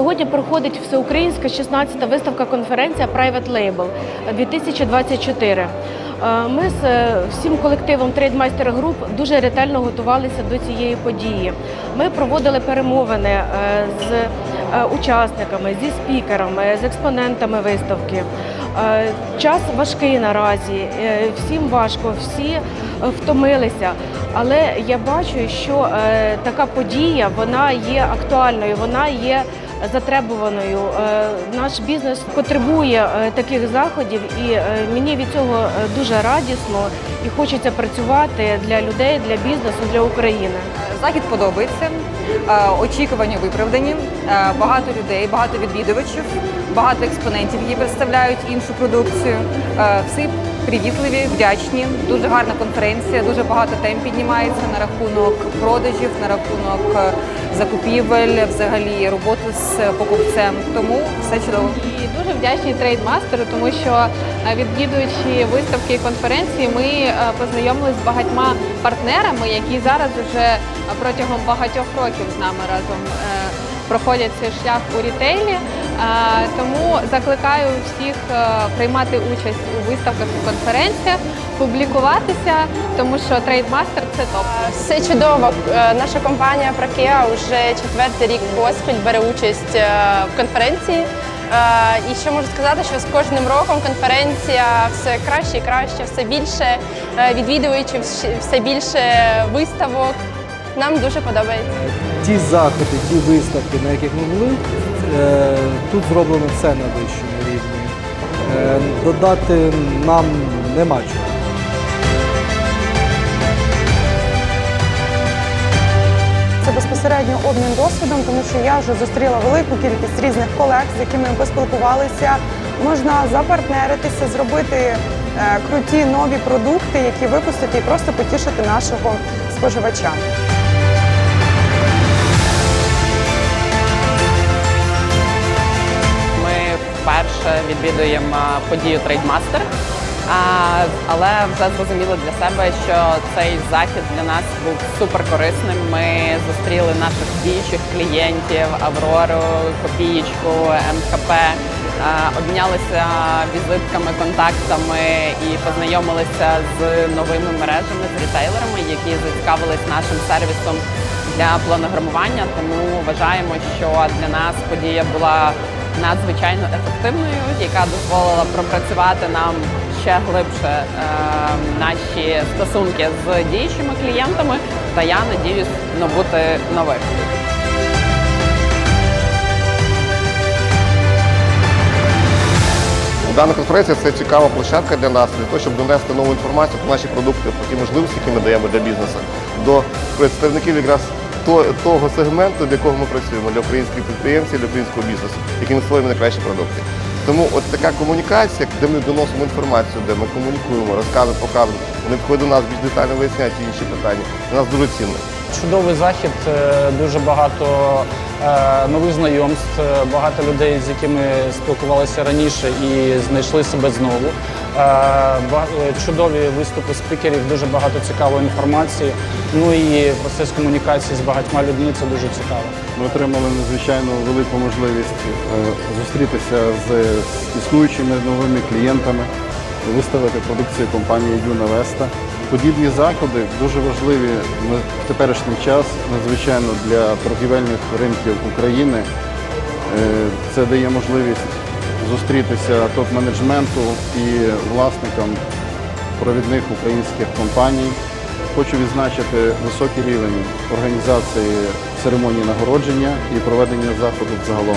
Сьогодні проходить всеукраїнська 16-та виставка конференція Private Label 2024. Е, Ми з е, всім колективом Трейдмайстер Груп дуже ретельно готувалися до цієї події. Ми проводили перемовини е, з учасниками, зі спікерами, з експонентами виставки. Час важкий наразі, всім важко, всі втомилися. Але я бачу, що така подія вона є актуальною, вона є затребуваною. Е, Наш бізнес потребує е, таких заходів, і е, мені від цього дуже радісно і хочеться працювати для людей, для бізнесу, для України. Захід подобається, очікування виправдані, багато людей, багато відвідувачів, багато експонентів, які представляють іншу продукцію. Всі привітливі, вдячні. Дуже гарна конференція, дуже багато тем піднімається на рахунок продажів, на рахунок е, закупівель, взагалі роботи з покупцем. Тому все чудово. І дуже вдячні трейдмастеру, тому що е, відвідуючи виставки і конференції, ми е, познайомилися з багатьма партнерами, які зараз вже протягом багатьох років з нами разом проходять цей шлях у рітейлі. Е, Тому закликаю всіх е, приймати участь у виставках і конференціях, публікуватися, тому що трейдмастер це топ. Все чудово. Е, Наша компанія Прокеа вже четвертий рік поспіль бере участь е, в конференції. Е, І що можу сказати, що з кожним роком конференція все краще і краще, все більше е, відвідувачів, все більше виставок. Нам дуже подобається. ті заходи, ті виставки, на яких ми були, е, тут зроблено все на вищому рівні. Е, Додати нам нема чого. Це безпосередньо обмін досвідом, тому що я вже зустріла велику кількість різних колег, з якими ми поспілкувалися. Можна запартнеритися, зробити е, круті нові продукти, які випустити і просто потішити нашого споживача. Відвідуємо подію Трейдмастер, але вже зрозуміли для себе, що цей захід для нас був супер корисним. Ми зустріли наших діючих клієнтів Аврору, Копієчку, МКП, обмінялися візитками, контактами і познайомилися з новими мережами, з рітейлерами, які зацікавились нашим сервісом для планограмування. Тому вважаємо, що для нас подія була надзвичайно ефективною, яка дозволила пропрацювати нам ще глибше е, наші стосунки з діючими клієнтами. Та я надіюсь набути нових. Дана конференція це цікава площадка для нас, для того, щоб донести нову інформацію про наші продукти, про ті можливості, які ми даємо для бізнесу, до представників якраз того сегменту, для якого ми працюємо, для українських підприємців, для українського бізнесу, яким ми створюємо найкращі продукти. Тому от така комунікація, де ми доносимо інформацію, де ми комунікуємо, розказуємо, показуємо, вони виходять до нас більш детально виясняють інші питання. Для нас дуже цінно. Чудовий захід, е, дуже багато е, нових знайомств, е, багато людей, з якими спілкувалися раніше і знайшли себе знову. Е, е, Чудові виступи спікерів, дуже багато цікавої інформації. Ну і процес комунікації з багатьма людьми це дуже цікаво. Ми отримали надзвичайно велику можливість е, зустрітися з, існуючими новими клієнтами, виставити продукцію компанії Юна Веста. Подібні заходи дуже важливі в теперішній час, надзвичайно для торгівельних ринків України. Це дає можливість зустрітися топ-менеджменту і власникам провідних українських компаній. Хочу відзначити високий рівень організації церемонії нагородження і проведення заходу загалом.